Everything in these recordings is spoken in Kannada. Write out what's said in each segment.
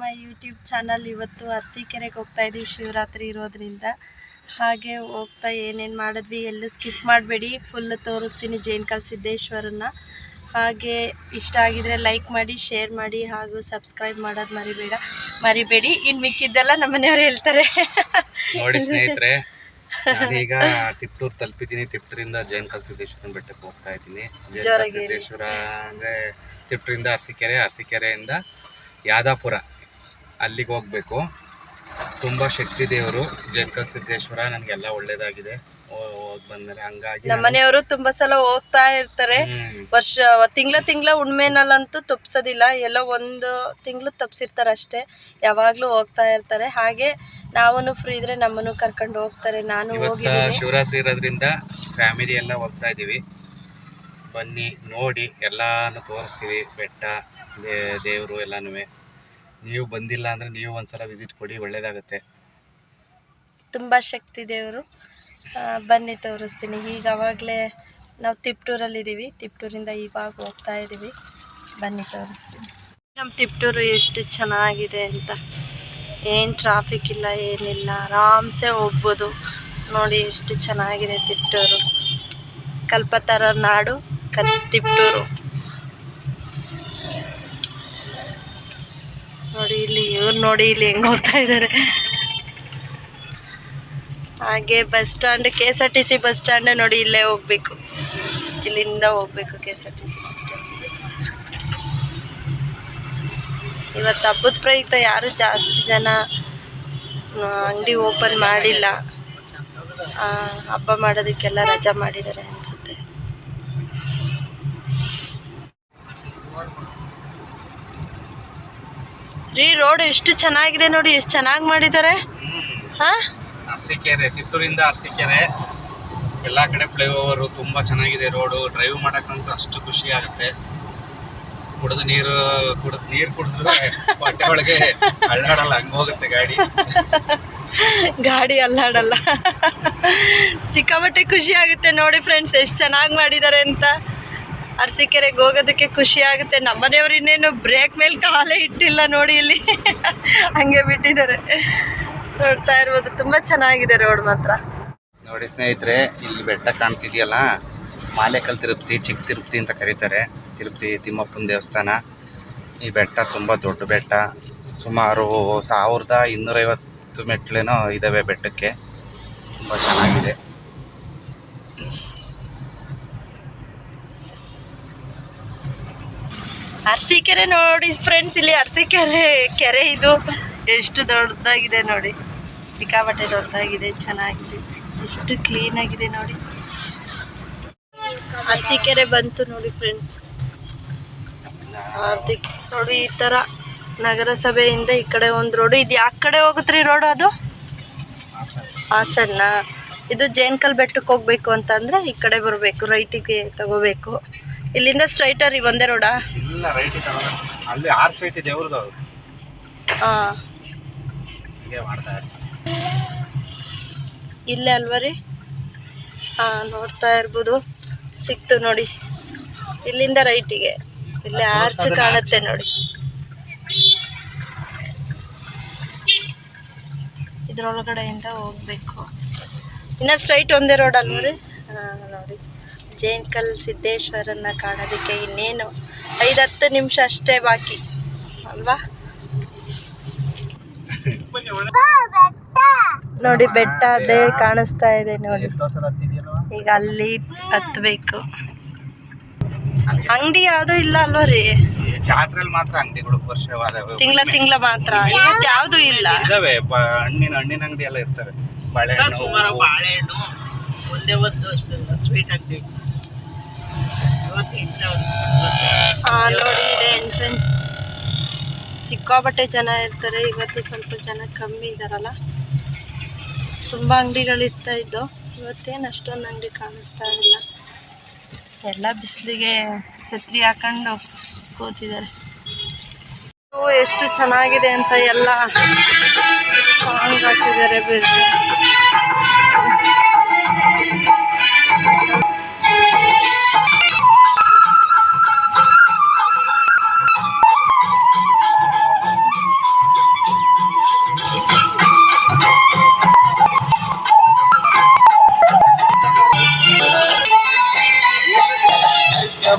ಮೈ ಯೂಟ್ಯೂಬ್ ಚಾನಲ್ ಇವತ್ತು ಅರಸೀಕೆರೆಗೆ ಹೋಗ್ತಾ ಇದ್ದೀವಿ ಶಿವರಾತ್ರಿ ಇರೋದ್ರಿಂದ. ಹಾಗೆ ಹೋಗ್ತಾ ಏನೇನು ಮಾಡಿದ್ವಿ ಎಲ್ಲೂ ಸ್ಕಿಪ್ ಮಾಡಬೇಡಿ. ಫುಲ್ ತೋರಿಸ್ತೀನಿ ಜೇನ್ಕಲ್ ಸಿದ್ದೇಶ್ವರನ್ನ. ಹಾಗೆ ಇಷ್ಟ ಆಗಿದ್ರೆ ಲೈಕ್ ಮಾಡಿ ಶೇರ್ ಮಾಡಿ ಹಾಗೂ ಸಬ್ಸ್ಕ್ರೈಬ್ ಮಾಡೋದು ಮರಿಬೇಡ. ಮರಿಬೇಡಿ. ಇನ್ನು ಮಿಕ್ಕಿದ್ದೆಲ್ಲ ನಮ್ಮ ಮನೆಯವ್ರು ಹೇಳ್ತಾರೆ. ನೋಡಿ ಸ್ನೇಹಿತರೆ ಈಗ ತಿಪ್ಟೂರ್ ತಲುಪಿದ್ದೀನಿ. ತಿಪ್ಟೂರಿಂದ ಜಯಂಕಲ್ ಸಿದ್ದೇಶ್ವರನ ಬೆಟ್ಟಕ್ಕೆ ಹೋಗ್ತಾ ಇದ್ದೀನಿ. ಜೋರಾಗಿ ಸಿದ್ದೇಶ್ವರ ಅಂದ್ರೆ ತಿಪ್ಟೂರಿಂದ ಅರಸೀಕೆರೆ ಅರಸೀಕೆರೆಯಿಂದ ಯಾದಾಪುರ. ಅಲ್ಲಿಗೆ ಹೋಗ್ಬೇಕು. ತುಂಬ ಶಕ್ತಿ ದೇವರು ಜಯಂಕಲ್ ಸಿದ್ದೇಶ್ವರ ನನಗೆಲ್ಲ ಒಳ್ಳೇದಾಗಿದೆ. ಹೋಗಿ ಬಂದರೆ ಹಂಗಾಗಿ ನಮ್ಮ ಮನೆಯವರು ತುಂಬಾ ಸಲ ಹೋಗ್ತಾ ಇರ್ತಾರೆ. ವರ್ಷ ತಿಂಗಳ ತಿಂಗಳ ಉಣ್ಮೆನಲ್ಲಂತೂ ತಪ್ಸೋದಿಲ್ಲ. ಎಲ್ಲೋ ಒಂದು ತಿಂಗಳು ತಪ್ಸಿರ್ತಾರೆ ಅಷ್ಟೇ ಯಾವಾಗಲೂ ಹೋಗ್ತಾ ಇರ್ತಾರೆ. ಹಾಗೆ ನಾವನು ಫ್ರೀ ಇದ್ರೆ ನಮ್ಮನ್ನು ಕರ್ಕೊಂಡು ಹೋಗ್ತಾರೆ. ನಾನು ಹೋಗಿ ಶಿವರಾತ್ರಿ ಇರೋದ್ರಿಂದ ಫ್ಯಾಮಿಲಿ ಎಲ್ಲ ಹೋಗ್ತಾ ಇದೀವಿ ಬನ್ನಿ ನೋಡಿ ಎಲ್ಲಾನು ತೋರಿಸ್ತೀವಿ. ಬೆಟ್ಟ ದೇವರು ಎಲ್ಲಾನು ನೀವು ಬಂದಿಲ್ಲ ಅಂದ್ರೆ ನೀವು ಒಂದ್ಸಲ ವಿಸಿಟ್ ಕೊಡಿ, ಒಳ್ಳೇದಾಗುತ್ತೆ. ತುಂಬ ಶಕ್ತಿ ದೇವರು. ಬನ್ನಿ ತೋರಿಸ್ತೀನಿ. ಈಗ ಅವಾಗಲೇ ನಾವು ತಿಪ್ಟೂರಲ್ಲಿದ್ದೀವಿ. ತಿಪ್ಟೂರಿಂದ ಇವಾಗ ಹೋಗ್ತಾ ಇದ್ದೀವಿ. ಬನ್ನಿ ತೋರಿಸ್ತೀನಿ. ನಮ್ಮ ತಿಪ್ಟೂರು ಎಷ್ಟು ಚೆನ್ನಾಗಿದೆ ಅಂತ. ಏನು ಟ್ರಾಫಿಕ್ ಇಲ್ಲ, ಏನಿಲ್ಲ. ಆರಾಮ್ಸೆ ಹೋಗ್ಬೋದು. ನೋಡಿ ಎಷ್ಟು ಚೆನ್ನಾಗಿದೆ ತಿಪ್ಟೂರು. ಕಲ್ಪತರ ನಾಡು ಕಲ್ ತಿಪ್ಟೂರು. ನೋಡಿ ಇಲ್ಲಿ ಇವ್ರು ನೋಡಿ ಇಲ್ಲಿ ಹೆಂಗ್ ಹೋಗ್ತಾ ಇದ್ದಾರೆ ಹಾಗೆ bus stand K S R T C bus stand ನೋಡಿ ಇಲ್ಲೇ ಹೋಗ್ಬೇಕು. ಇಲ್ಲಿಂದ ಹೋಗ್ಬೇಕು K S R T C bus stand. ಇವತ್ತು ಹಬ್ಬದ ಪ್ರಯುಕ್ತ ಯಾರು ಜಾಸ್ತಿ ಜನ ಅಂಗಡಿ ಓಪನ್ ಮಾಡಿಲ್ಲ. ಹಬ್ಬ ಮಾಡೋದಕ್ಕೆಲ್ಲ ರಜಾ ಮಾಡಿದ್ದಾರೆ ಅನಿಸುತ್ತೆ. ರೀ ರೋಡ್ ಎಷ್ಟು ಚೆನ್ನಾಗಿದೆ ನೋಡಿ ಎಷ್ಟು ಚೆನ್ನಾಗಿ ಮಾಡಿದ್ದಾರೆ. ಹಾಂ? ಅರಸೀಕೆರೆ ತಿಪ್ಪೂರಿಂದ ಅರಸೀಕೆರೆ. ಎಲ್ಲ ಕಡೆ ಫ್ಲೈಓವರು ತುಂಬಾ ಚೆನ್ನಾಗಿದೆ ರೋಡು. ಡ್ರೈವ್ ಮಾಡೋಕ್ಕಂತೂ ಅಷ್ಟು ಖುಷಿ ಆಗುತ್ತೆ. ಕುಡಿದು ನೀರು ಕುಡಿದು ನೀರು ಕುಡಿದ್ರು ಹೊಟ್ಟೆ ಒಳಗೆ ಅಲ್ಲಾಡಲ್ಲ ಹಂಗ ಹೋಗುತ್ತೆ ಗಾಡಿ. ಗಾಡಿ ಅಲ್ಲಾಡಲ್ಲ. ಸಿಕ್ಕಾಪಟ್ಟೆ ಖುಷಿ ಆಗುತ್ತೆ ನೋಡಿ ಫ್ರೆಂಡ್ಸ್ ಎಷ್ಟು ಚೆನ್ನಾಗಿ ಮಾಡಿದ್ದಾರೆ ಅಂತ. ಅರಸೀಕೆರೆಗೆ ಹೋಗೋದಕ್ಕೆ ಖುಷಿ ಆಗುತ್ತೆ. ನಮ್ಮನೆಯವ್ರು ಇನ್ನೇನು ಬ್ರೇಕ್ ಮೇಲೆ ಕಾಲೇ ಇಟ್ಟಿಲ್ಲ ನೋಡಿ ಇಲ್ಲಿ. ಹಂಗೆ ಬಿಟ್ಟಿದ್ದಾರೆ. ನೋಡ್ತಾ ಇರ್ಬೋದು. ತುಂಬ ಚೆನ್ನಾಗಿದೆ ರೋಡ್ ಮಾತ್ರ. ನೋಡಿ ಸ್ನೇಹಿತರೆ, ಇಲ್ಲಿ ಬೆಟ್ಟ ಕಾಣ್ತಿದೆಯಲ್ಲ? ಮಾಲೇಕಲ್ ತಿರುಪತಿ, ಚಿಕ್ಕ ತಿರುಪತಿ ಅಂತ ಕರೀತಾರೆ. ತಿರುಪತಿ ತಿಮ್ಮಪ್ಪನ ದೇವಸ್ಥಾನ. ಈ ಬೆಟ್ಟ ತುಂಬ ದೊಡ್ಡ ಬೆಟ್ಟ. ಸುಮಾರು ಸಾವಿರದ ಇನ್ನೂರೈವತ್ತು ಮೆಟ್ಲೇನೋ ಇದ್ದಾವೆ ಬೆಟ್ಟಕ್ಕೆ. ತುಂಬ ಚೆನ್ನಾಗಿದೆ. ಅರಸೀಕೆರೆ ನೋಡಿ ಫ್ರೆಂಡ್ಸ್ ಇಲ್ಲಿ ಅರಸೀಕೆರೆ ಕೆರೆ ಇದು ಎಷ್ಟು ದೊಡ್ಡದಾಗಿದೆ ನೋಡಿ. ಸಿಕ್ಕಾಪಟ್ಟೆ ದೊಡ್ಡದಾಗಿದೆ, ಚೆನ್ನಾಗಿದೆ, ಎಷ್ಟು ಕ್ಲೀನ್ ಆಗಿದೆ ನೋಡಿ. ಅರಸೀಕೆರೆ ಬಂತು ನೋಡಿ ಫ್ರೆಂಡ್ಸ್ ಅದಕ್ಕೆ ನೋಡಿ ಈ ಥರ ನಗರಸಭೆಯಿಂದ ಈ ಕಡೆ ಒಂದು ರೋಡು ಇದು ಯಾವ ಕಡೆ ಹೋಗುತ್ತೆ ರೋಡು ಅದು? ಹಾಸನ್ನ ಇದು ಜೇನ್ಕಲ್ ಬೆಟ್ಟಕ್ಕೆ ಹೋಗ್ಬೇಕು ಅಂತಂದ್ರೆ ಈ ಕಡೆ ಬರಬೇಕು ರೈಟಿಗೆ ತಗೋಬೇಕು. ಇಲ್ಲಿಂದ ಸ್ಟ್ರೈಟ್ ರೀ ಒಂದೇ ರೋಡಾ? ಇಲ್ಲ ರೈಟ್ ಅಲ್ಲಿ. ಆರ್ಸ್ ಐತಿ ದೇವ್ರದ್ದು ಹಾಂ ಹೀಗೆ ಇಲ್ಲೇ ಅಲ್ವಾ ರೀ? ಹಾಂ ನೋಡ್ತಾ ಇರ್ಬೋದು. ಸಿಕ್ತು ನೋಡಿ. ಇಲ್ಲಿಂದ ರೈಟಿಗೆ ಇಲ್ಲೇ ಆರ್ಚ್ ಕಾಣುತ್ತೆ ನೋಡಿ. ಇದ್ರೊಳಗಡೆಯಿಂದ ಹೋಗ್ಬೇಕು. ಇನ್ನ ಸ್ಟ್ರೈಟ್ ಒಂದೇ ರೋಡ್ ಅಲ್ವಾ ರೀ? ನೋಡಿ. ಜೇನ್ಕಲ್ ಸಿದ್ದೇಶ್ವರನ್ನ ಕಾಣೋದಕ್ಕೆ ಇನ್ನೇನು? ಐದು ಹತ್ತು ನಿಮಿಷ ಅಷ್ಟೇ ಬಾಕಿ. ಅಲ್ವಾ? ನೋಡಿ ಬೆಟ್ಟ ಅದೇ ಕಾಣಿಸ್ತಾ ಇದೆ ನೋಡಿ. ಈಗ ಅಲ್ಲಿ ಹತ್ಬೇಕು. ಅಂಗಡಿ ಯಾವ್ದು ಇಲ್ಲ ಅಲ್ವಾ ರೀ? ಜಾತ್ರೆಯಲ್ಲಿ ಮಾತ್ರ ಅಂಗಡಿಗಳು ವರ್ಷವಾದವು. ತಿಂಗಳ ತಿಂಗಳ ಮಾತ್ರ. ಇವತ್ತು ಯಾವ್ದು ಇಲ್ಲ. ಇದಾವೆ ಹಣ್ಣಿನ ಹಣ್ಣಿನ ಅಂಗಡಿ ಎಲ್ಲ ಇರ್ತವೆ ಬಾಳೆಹಣ್ಣು. ಬಾಳೆಹಣ್ಣು ಒಂದೇ ಒಂದು ಸ್ವೀಟ್ ಅಂಗಡಿ. ನೋಡಿ ಇದೆ ಎಂಟ್ರೆನ್ಸ್ ಸಿಕ್ಕಾಪಟ್ಟೆ ಜನ ಇರ್ತಾರೆ. ಇವತ್ತು ಸ್ವಲ್ಪ ಜನ ಕಮ್ಮಿ ಇದಾರಲ್ಲ. ತುಂಬ ಅಂಗಡಿಗಳು ಇರ್ತಾ ಇದ್ದು, ಇವತ್ತೇನು ಅಷ್ಟೊಂದು ಅಂಗಡಿ ಕಾಣಿಸ್ತಾ ಇಲ್ಲ. ಎಲ್ಲ ಬಿಸಿಲಿಗೆ ಛತ್ರಿ ಹಾಕೊಂಡು ಕೂತಿದ್ದಾರೆ. ಎಷ್ಟು ಚೆನ್ನಾಗಿದೆ ಅಂತ ಎಲ್ಲ ಸಾಂಗ್ ಹಾಕಿದ್ದಾರೆ ಬೇರೆ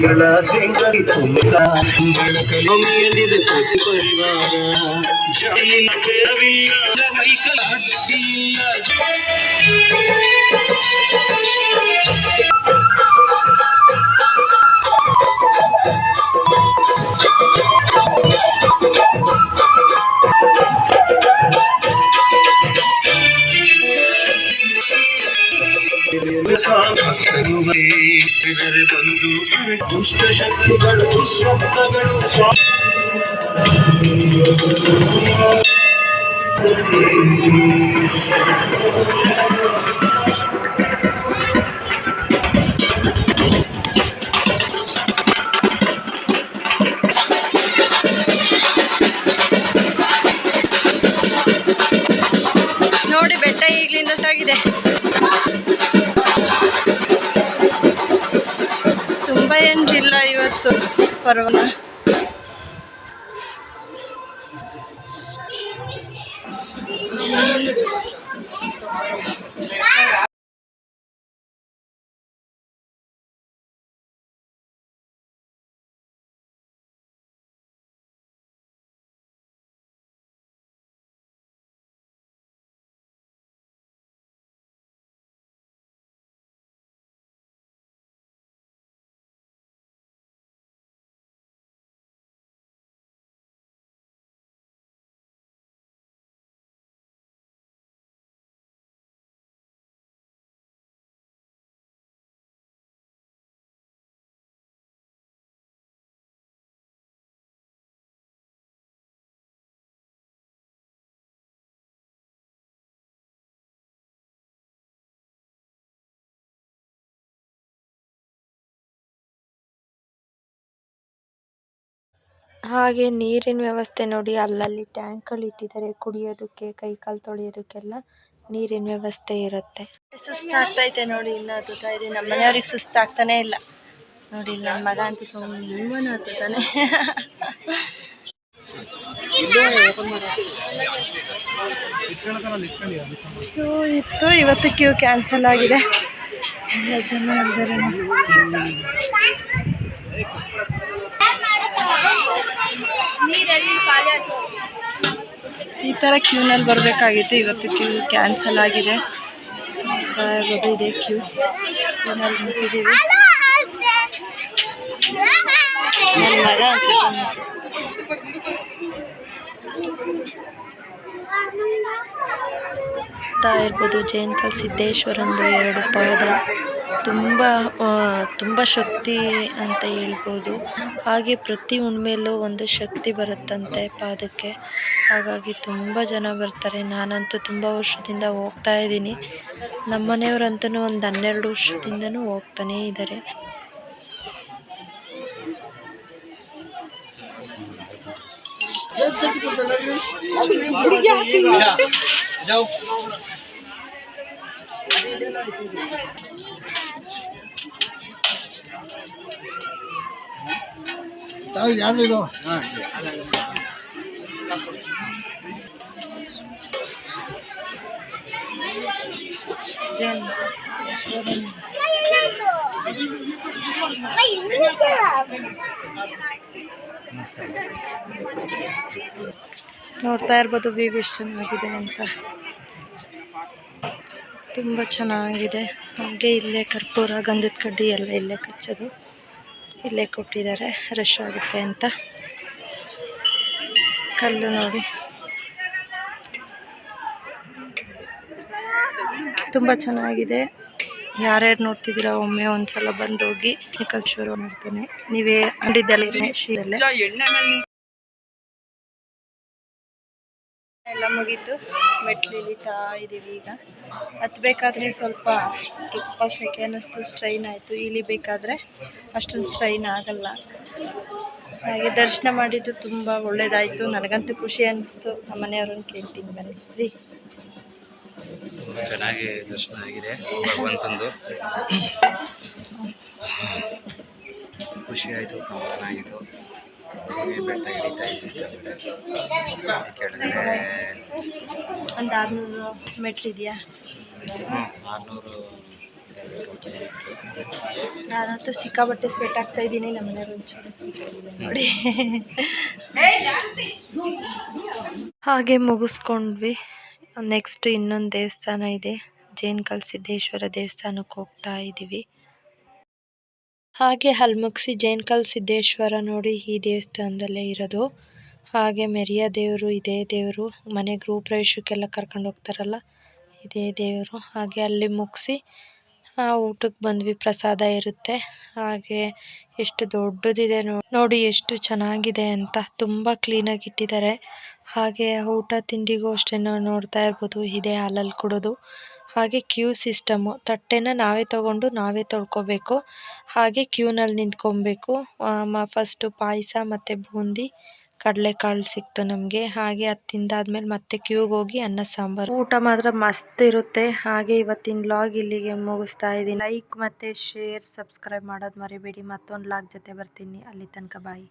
ಮಧುರಿಗಳ ಸಿಂಗರಿ ತುಂಬ ಬೆಳಕಲೊಮ್ಮಿಯಲಿದೆ ಪ್ರತಿ ಪರಿವಾರ ಜೈಲಿನ ನೋಡಿ ಬೆಟ್ಟ ಈಗಲಿಂದ ಸಾಗಿದೆ. ತುಂಬ ಏನಿಲ್ಲ ಇವತ್ತು ಪರವಾಗಿಲ್ಲ ಹಾಗೆ ನೀರಿನ ವ್ಯವಸ್ಥೆ ನೋಡಿ, ಅಲ್ಲಲ್ಲಿ ಟ್ಯಾಂಕ್ಗಳು ಇಟ್ಟಿದ್ದಾರೆ. ಕುಡಿಯೋದಕ್ಕೆ ಕೈ ಕಾಲು ತೊಳೆಯೋದಕ್ಕೆಲ್ಲ ನೀರಿನ ವ್ಯವಸ್ಥೆ ಇರುತ್ತೆ. ಸುಸ್ತಾಗ್ತೈತೆ ನೋಡಿ, ಇನ್ನು ಹತ್ತುತ್ತಾ ಇದೆ. ನಮ್ಮ ಮನೆಯವ್ರಿಗೆ ಸುಸ್ತಾಗ್ತಾನೆ ಇಲ್ಲ. ನೋಡಿ ನನ್ನ ಮಗ ಅಂತೂ ಸುಮ್ಮನೆ ಕ್ಯೂ ಇತ್ತು. ಇವತ್ತು ಕ್ಯೂ ಕ್ಯಾನ್ಸಲ್ ಆಗಿದೆ. ಎಲ್ಲ ಜನ ಇದ್ದಾರೆ. ಈ ಥರ ಕ್ಯೂನಲ್ಲಿ ಬರಬೇಕಾಗಿತ್ತು. ಇವತ್ತು ಕ್ಯೂ ಕ್ಯಾನ್ಸಲ್ ಆಗಿದೆ. ಇದೆ ಕ್ಯೂ ಕ್ಯೂನಲ್ಲಿ ನಿಂತಿದ್ದೀವಿ ಇರ್ಬೋದು. ಜೈನ್ಕಲ್ ಸಿದ್ದೇಶ್ವರಂದು ಎರಡು ಪಾದ. ತುಂಬ ತುಂಬ ಶಕ್ತಿ ಅಂತ ಹೇಳ್ಬೋದು. ಹಾಗೆ ಪ್ರತಿ ಹುಣ್ಮೇಲೂ ಒಂದು ಶಕ್ತಿ ಬರುತ್ತಂತೆ ಪಾದಕ್ಕೆ. ಹಾಗಾಗಿ ತುಂಬ ಜನ ಬರ್ತಾರೆ. ನಾನಂತೂ ತುಂಬ ವರ್ಷದಿಂದ ಹೋಗ್ತಾ ಇದ್ದೀನಿ. ನಮ್ಮ ಮನೆಯವರಂತೂ ಒಂದು ಹನ್ನೆರಡು ವರ್ಷದಿಂದನೂ ಹೋಗ್ತಾನೇ ಇದ್ದಾರೆ. ನೋಡ್ತಾ ಇರ್ಬೋದು ವ್ಯೂ ಎಷ್ಟು ಚೆನ್ನಾಗಿದೆ ಅಂತ. ತುಂಬ ಚೆನ್ನಾಗಿದೆ. ಹಾಗೆ ಇಲ್ಲೇ ಕರ್ಪೂರ, ಗಂಧದ ಕಡ್ಡಿ ಎಲ್ಲ ಇಲ್ಲೇ ಕಚ್ಚೋದು. ಇಲ್ಲೇ ಕೊಟ್ಟಿದ್ದಾರೆ ರಶ್ ಆಗುತ್ತೆ ಅಂತ. ಕಲ್ಲು ನೋಡಿ. ತುಂಬ ಚೆನ್ನಾಗಿದೆ. ಯಾರ್ಯಾರು ನೋಡ್ತಿದ್ದೀರ, ಒಮ್ಮೆ ಒಂದ್ಸಲ ಬಂದು ಹೋಗಿ ಶುರು ಮಾಡ್ತಾನೆ ನೀವೇ ಅಂಗಡಿದಲ್ಲಿ ಎಲ್ಲ ಮುಗೀತು. ಮೆಟ್ಲು ಇಳಿತಾ ಇದ್ದೀವಿ ಈಗ. ಹತ್ಬೇಕಾದ್ರೆ ಸ್ವಲ್ಪ ತುಪ್ಪ ಶೆಕೆ ಅನ್ನಿಸ್ತು ಸ್ಟ್ರೈನ್ ಆಯಿತು. ಇಳಿಬೇಕಾದ್ರೆ ಅಷ್ಟೊಂದು ಸ್ಟ್ರೈನ್ ಆಗಲ್ಲ. ಹಾಗೆ ದರ್ಶನ ಮಾಡಿದ್ದು ತುಂಬ ಒಳ್ಳೇದಾಯಿತು. ನನಗಂತೂ ಖುಷಿ ಅನ್ನಿಸ್ತು. ನಮ್ಮ ಮನೆಯವ್ರನ್ನ ಕೇಳ್ತೀನಿ ಬನ್ನಿ. ರೀ. ತುಂಬ ಚೆನ್ನಾಗಿ ದರ್ಶನ ಆಗಿದೆ ಭಗವಂತಂದು. ಖುಷಿ ಆಯಿತು ಸಮಾಧಾನ ಆಯಿತು. ಈ ಒಂದು ಆರುನೂರು ಮೆಟ್ಲಿದೆಯಾ ನಾನಂತೂ ಸಿಕ್ಕಾಬಟ್ಟೆ ಸ್ವೆಟ್ ಆಗ್ತಾ ಇದ್ದೀನಿ, ನಮ್ಮ ನೋಡಿ. ಹಾಗೆ ಮುಗಿಸ್ಕೊಂಡ್ವಿ. ನೆಕ್ಸ್ಟ್ ಇನ್ನೊಂದು ದೇವಸ್ಥಾನ ಇದೆ. ಜೇನ್ಕಲ್ ಸಿದ್ದೇಶ್ವರ ದೇವಸ್ಥಾನಕ್ಕೆ ಹೋಗ್ತಾ ಇದ್ದೀವಿ ಹಾಗೆ ಹಲ್ಮುಕ್ಸಿ ಜೈನ್ಕಲ್ ಸಿದ್ದೇಶ್ವರ ನೋಡಿ ಈ ದೇವಸ್ಥಾನದಲ್ಲೇ ಇರೋದು. ಹಾಗೆ ಮೆರಿಯ ದೇವರು ಇದೇ ದೇವರು. ಮನೆ ಗೃಹ ಪ್ರವೇಶಕ್ಕೆಲ್ಲ ಕರ್ಕೊಂಡು ಹೋಗ್ತಾರಲ್ಲ, ಇದೇ ದೇವರು. ಹಾಗೆ ಅಲ್ಲಿ ಮುಗಿಸಿ ಊಟಕ್ಕೆ ಬಂದ್ವಿ. ಪ್ರಸಾದ ಇರುತ್ತೆ. ಹಾಗೆ ಎಷ್ಟು ದೊಡ್ಡದಿದೆ ನೋಡಿ ಎಷ್ಟು ಚೆನ್ನಾಗಿದೆ ಅಂತ. ತುಂಬ ಕ್ಲೀನಾಗಿ ಇಟ್ಟಿದ್ದಾರೆ. ಹಾಗೆ ಊಟ ತಿಂಡಿಗೂ ಅಷ್ಟೇ ನೋಡ್ತಾ ಇರ್ಬೋದು. ಇದೇ ಹಾಲಲ್ಲಿ ಕೊಡೋದು. ಹಾಗೆ ಕ್ಯೂ ಸಿಸ್ಟಮು. ತಟ್ಟೆನ ನಾವೇ ತಗೊಂಡು ನಾವೇ ತೊಳ್ಕೊಬೇಕು. ಹಾಗೆ ಕ್ಯೂನಲ್ಲಿ ನಿಂತ್ಕೊಬೇಕು. ಮ, ಫಸ್ಟು ಪಾಯಸ ಮತ್ತು ಬೂಂದಿ, ಕಡಲೆಕಾಳು ಸಿಕ್ತು ನಮಗೆ. ಹಾಗೆ ಅದು ತಿಂದಾದ್ಮೇಲೆ ಮತ್ತೆ ಕ್ಯೂಗೆ ಹೋಗಿ ಅನ್ನ ಸಾಂಬಾರು. ಊಟ ಮಾತ್ರ ಮಸ್ತ್ ಇರುತ್ತೆ. ಹಾಗೆ ಇವತ್ತಿನ ಲಾಗ್ ಇಲ್ಲಿಗೆ ಮುಗಿಸ್ತಾ ಇದ್ದೀನಿ. ಲೈಕ್ ಮತ್ತು ಶೇರ್ ಸಬ್ಸ್ಕ್ರೈಬ್ ಮಾಡೋದು ಮರಿಬೇಡಿ. ಮತ್ತೊಂದು ಲಾಗ್ ಜೊತೆ ಬರ್ತೀನಿ. ಅಲ್ಲಿ ತನಕ ಬಾಯ್